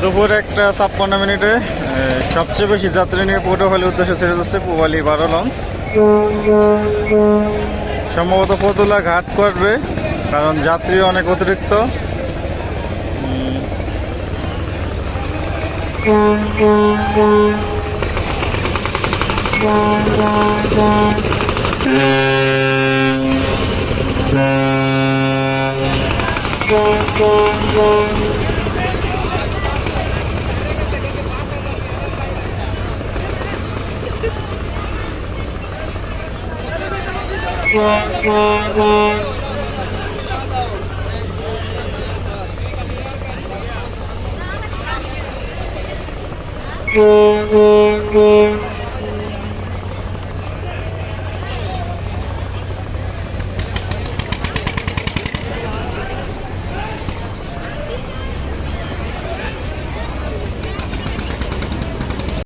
দুপুর একটা ছাপ্পান্ন মিনিটে সবচেয়ে বেশি যাত্রী নিয়ে পটুয়াখালীর উদ্দেশ্যে ছেড়ে যাচ্ছে পুবালি বারো লঞ্চ। সম্ভবত পতুলা ঘাট করবে কারণ যাত্রী অনেক অতিরিক্ত। উম, Mm-hmm.